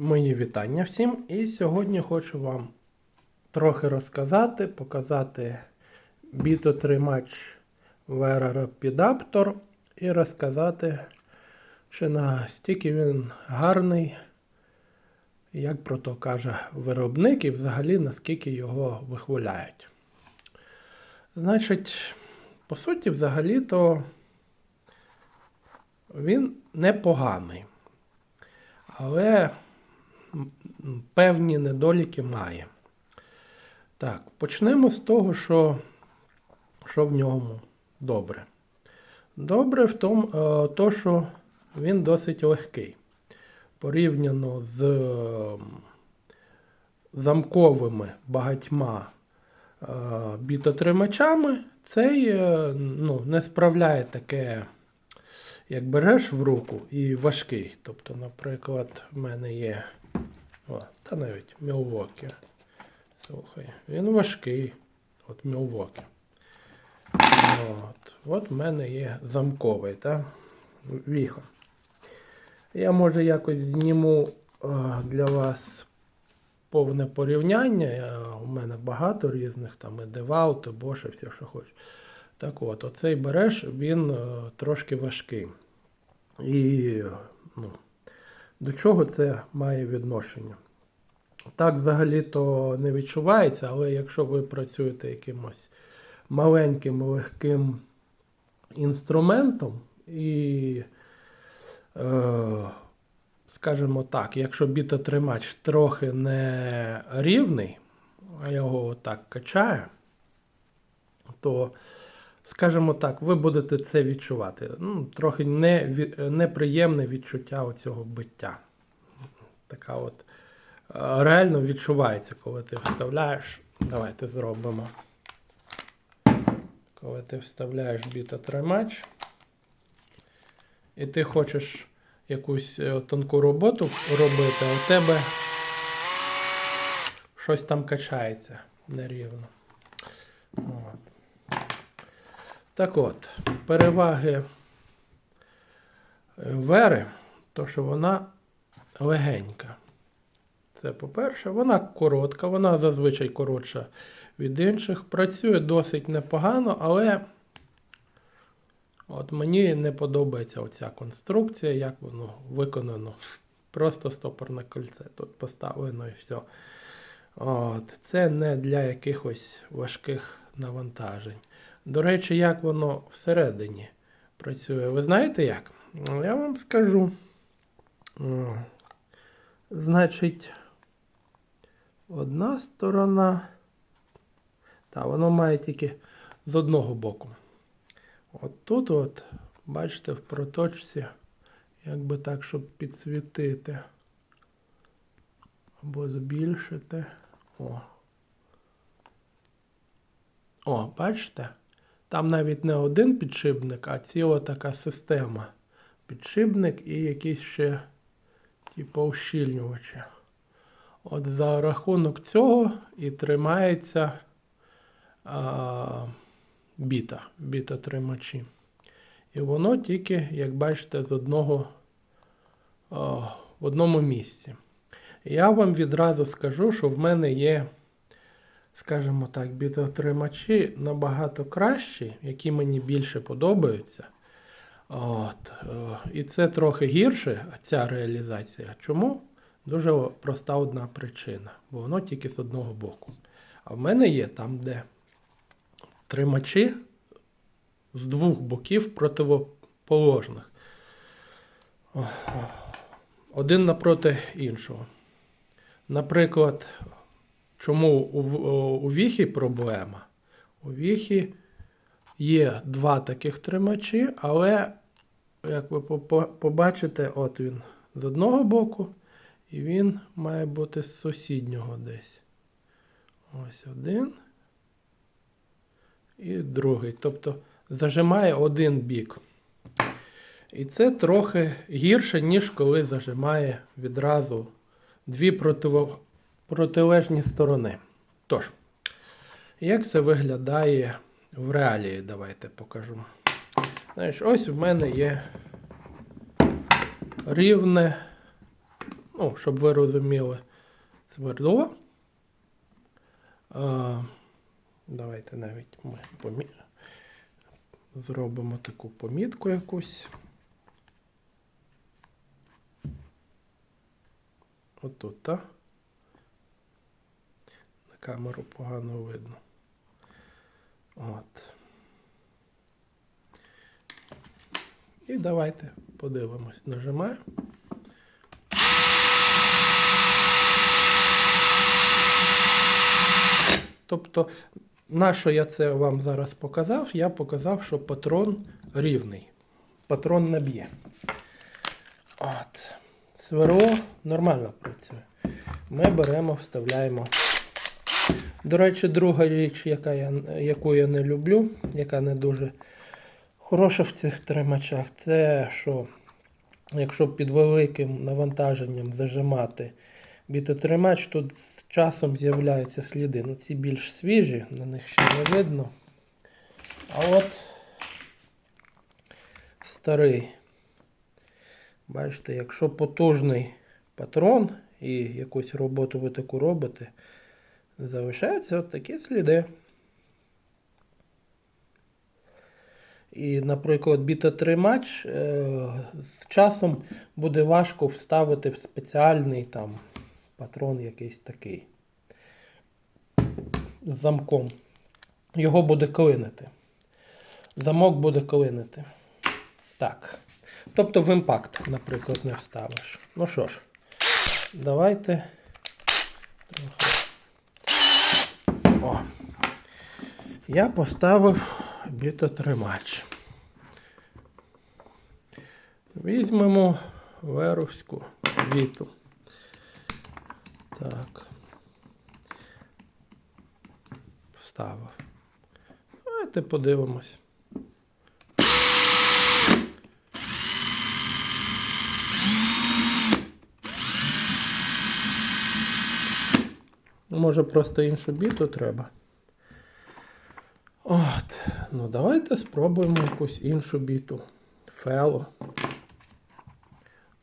Мої вітання всім. І сьогодні хочу вам трохи розказати, показати бітотримач Vera Rapidaptor і розказати, чи настільки він гарний, як про то каже виробник, і взагалі наскільки його вихваляють. Значить, по суті, взагалі-то він непоганий. Але певні недоліки має. Так, почнемо з того, що, що в ньому добре. Добре в тому, е, то, що він досить легкий. Порівняно з е, замковими багатьма е, бітотримачами, цей ну, не справляє таке як береш в руку і важкий. Тобто, наприклад, в мене є. О, та навіть Milwaukee. Слухай, він важкий. От Milwaukee. От, от в мене є замковий, та? Віха. Я може якось зніму для вас повне порівняння. Я, у мене багато різних, там і Деваут, і і все, що хочеш. Так от, оцей береш, він е, трошки важкий. І ну, до чого це має відношення? Так, взагалі-то не відчувається, але якщо ви працюєте якимось маленьким легким інструментом, і, е, скажімо так, якщо бітотримач трохи не рівний, а його отак качає, то скажімо так, ви будете це відчувати. Ну, трохи не, неприємне відчуття оцього биття. Така от реально відчувається, коли ти вставляєш. Давайте зробимо. Коли ти вставляєш бітотримач, і ти хочеш якусь е, тонку роботу робити, а у тебе щось там качається нерівно. От. Так от, переваги е, вери, то що вона легенька. Це по-перше, вона коротка, вона зазвичай коротша від інших. Працює досить непогано, але от мені не подобається оця конструкція, як воно виконано. Просто стопорне кольце. Тут поставлено і все. От, це не для якихось важких навантажень. До речі, як воно всередині працює. Ви знаєте як? Ну, Я вам скажу. Значить, одна сторона. Та, воно має тільки з одного боку. От тут, от, бачите, в проточці, якби так, щоб підсвітити. Або збільшити. О. О, бачите? Там навіть не один підшипник, а ціла така система. Підшипник і якісь ще типу ущільнювачі. От за рахунок цього і тримається а, біта, біта-тримачі. І воно тільки, як бачите, з одного а, в одному місці. Я вам відразу скажу, що в мене є скажімо так, бітотримачі набагато кращі, які мені більше подобаються. От, е, і це трохи гірше, ця реалізація. Чому? Дуже проста одна причина, бо воно тільки з одного боку. А в мене є там, де тримачі з двох боків противоположних. Один напроти іншого. Наприклад, Чому у віхі проблема? У віхі є два таких тримачі, але, як ви побачите, от він з одного боку, і він має бути з сусіднього десь. Ось один. І другий. Тобто зажимає один бік. І це трохи гірше, ніж коли зажимає відразу дві протилежні сторони. Тож, як це виглядає в реалії, давайте покажу. Знаєш, ось в мене є рівне Ну, щоб ви розуміли свердло. А, давайте навіть ми помі... зробимо таку помітку якусь. Отут, так? На камеру погано видно. От. І давайте подивимось. Нажимаю. Тобто, на що я це вам зараз показав? Я показав, що патрон рівний. Патрон не б'є. От. Сверло нормально працює. Ми беремо, вставляємо. До речі, друга річ, яка я, яку я не люблю, яка не дуже хороша в цих тримачах, це що якщо під великим навантаженням зажимати бітотримач, тут з часом з'являються сліди. Ну, ці більш свіжі, на них ще не видно. А от старий. Бачите, якщо потужний патрон і якусь роботу ви таку робите, залишаються от такі сліди. І, наприклад, бітотримач е, з часом буде важко вставити в спеціальний там патрон якийсь такий з замком. Його буде клинити. Замок буде клинити. Так. Тобто в імпакт, наприклад, не вставиш. Ну що ж, давайте. О. Я поставив бітотримач. Візьмемо веровську віту. Так. Вставив. Давайте подивимось. Може просто іншу біту треба. От, ну давайте спробуємо якусь іншу біту. Фело.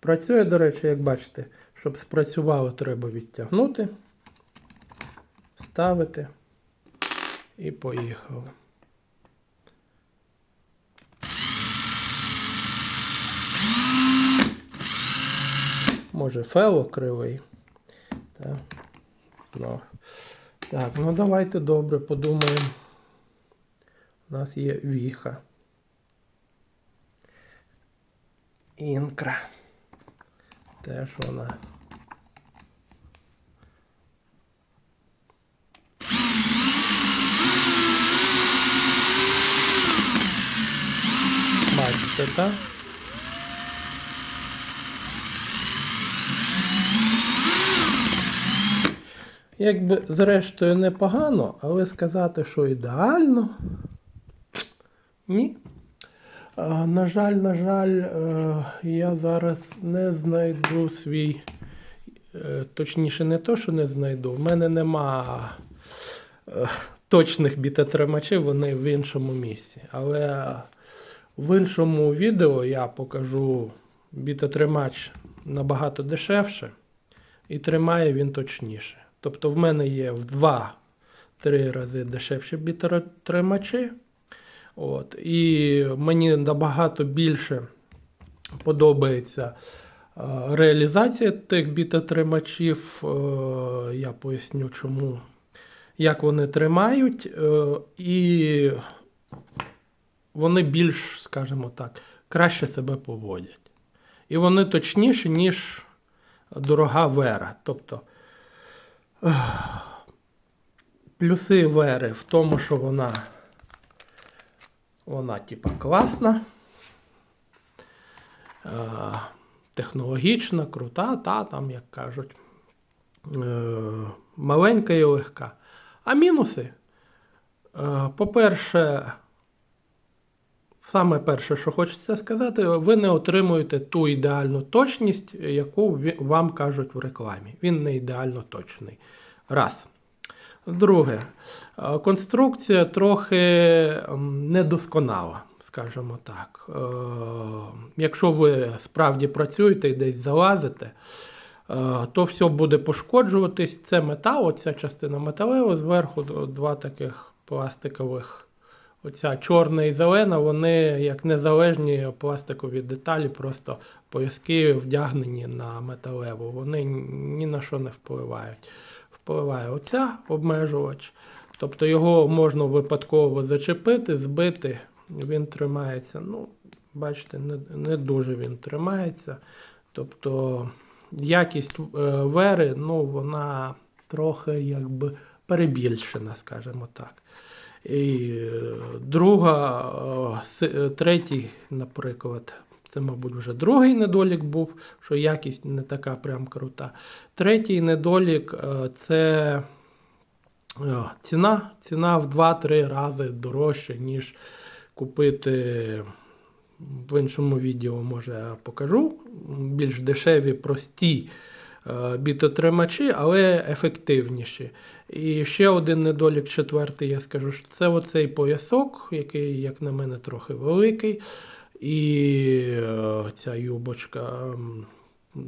Працює, до речі, як бачите, щоб спрацювало, треба відтягнути, ставити і поїхали. Може, фело кривий. Так. Ну. так, ну давайте добре подумаємо. У нас є віха. Інкра. Теж вона. Бачите. Якби зрештою непогано, але сказати, що ідеально. Ні. На жаль, на жаль, е, я зараз не знайду свій. е, Точніше, не то, що не знайду. В мене нема е, точних бітотримачів, вони в іншому місці. Але в іншому відео я покажу бітотримач набагато дешевше і тримає він точніше. Тобто в мене є в 2-3 рази дешевші бітотримачі. От. І мені набагато більше подобається е, реалізація тих бітотримачів. Е, я поясню, чому, як вони тримають, е, і вони більш, скажімо так, краще себе поводять. І вони точніші, ніж дорога вера. Тобто плюси вери в тому, що вона вона, типа, класна, е, технологічна, крута, та, там, як кажуть, е, маленька і легка. А мінуси, е, по-перше, саме перше, що хочеться сказати, ви не отримуєте ту ідеальну точність, яку вам кажуть в рекламі. Він не ідеально точний. Раз. Друге, е, конструкція трохи недосконала, скажімо так. Е, Якщо ви справді працюєте і десь залазите, е, то все буде пошкоджуватись. Це метал, оця частина металева, зверху два таких пластикових. Оця чорна і зелена, вони як незалежні пластикові деталі, просто пояски вдягнені на металеву. Вони ні на що не впливають. Впливає оця обмежувач. Тобто його можна випадково зачепити, збити, він тримається. Ну, бачите, не, не дуже він тримається. Тобто якість е, вери, ну, вона трохи якби перебільшена, скажімо так. І е, друга, е, третій, наприклад, це, мабуть, вже другий недолік був, що якість не така прям крута. Третій недолік е, це ціна. Ціна в 2-3 рази дорожча, ніж купити. В іншому відео, може, я покажу більш дешеві, прості бітотримачі, але ефективніші. І ще один недолік, четвертий, я скажу, що це оцей поясок, який, як на мене, трохи великий. І е, ця юбочка.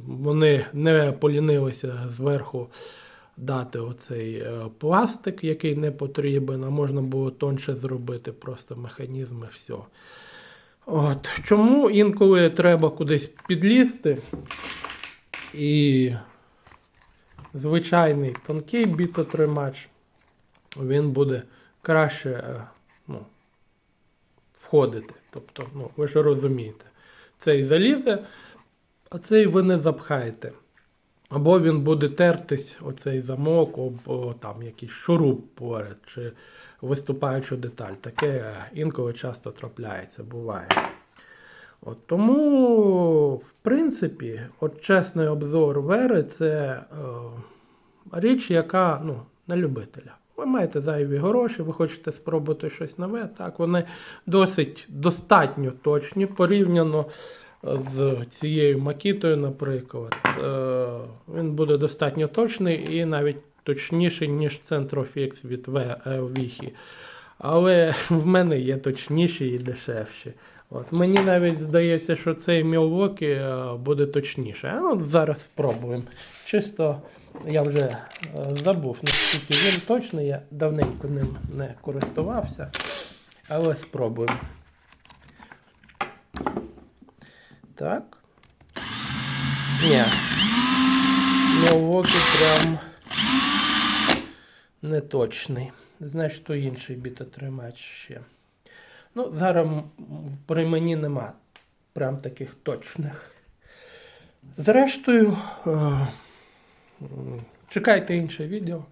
Вони не полінилися зверху дати оцей е, пластик, який не потрібен, а можна було тонше зробити, просто механізм і все. От. Чому інколи треба кудись підлізти і звичайний тонкий бітотримач, він буде краще е, ну, входити. Тобто, ну, ви ж розумієте, цей залізе, а цей ви не запхаєте. Або він буде тертись, оцей замок, або там якийсь шуруп поряд, чи виступаючу деталь. Таке е, інколи часто трапляється, буває. От тому, в принципі, от чесний обзор вери це е, річ, яка ну, на любителя. Ви маєте зайві гроші, ви хочете спробувати щось нове. Так, вони досить достатньо точні порівняно з цією макітою, наприклад. Е, він буде достатньо точний і навіть точніший, ніж Centrofix від е, Віхі. Але в мене є точніші і дешевші. От. Мені навіть здається, що цей Milwaukee е, буде точніше. А ну, зараз спробуємо. Чисто я вже е, забув, наскільки він точний, я давненько ним не користувався. Але спробуємо. Так. Ні. Milwaukee прям не точний. Значить, то інший бітотримач ще. Ну, зараз при мені нема прям таких точних. Зрештою, е, чекайте інше відео.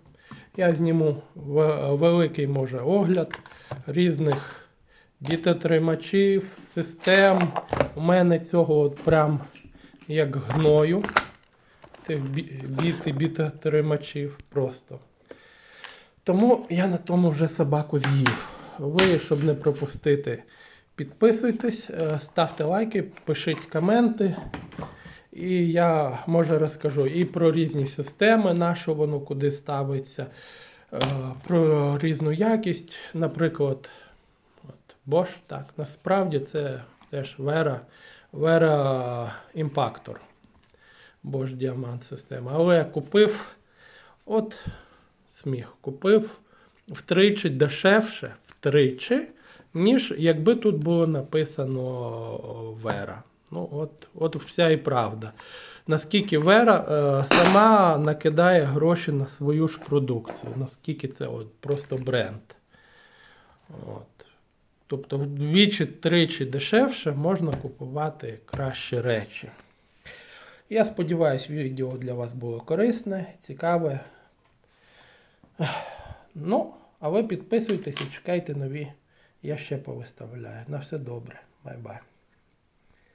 Я зніму великий може огляд різних бітотримачів, систем. У мене цього от прям як гною. Тих бі- біт і бітотримачів просто. Тому я на тому вже собаку з'їв. Ви, щоб не пропустити, підписуйтесь, е, ставте лайки, пишіть коменти. І я може розкажу і про різні системи, на що воно куди ставиться, е, про різну якість. Наприклад, от Bosch, так, насправді це теж Vera, Vera Impactor. Bosch Diamant система. Але я купив, от сміх, купив втричі дешевше, втричі, ніж якби тут було написано Вера. Ну, от, от вся і правда. Наскільки Вера е, сама накидає гроші на свою ж продукцію, наскільки це от просто бренд. От. Тобто вдвічі-тричі дешевше можна купувати кращі речі. Я сподіваюся, відео для вас було корисне, цікаве. Ну, а ви підписуйтесь і чекайте нові. Я ще повиставляю. На все добре. Бай-бай.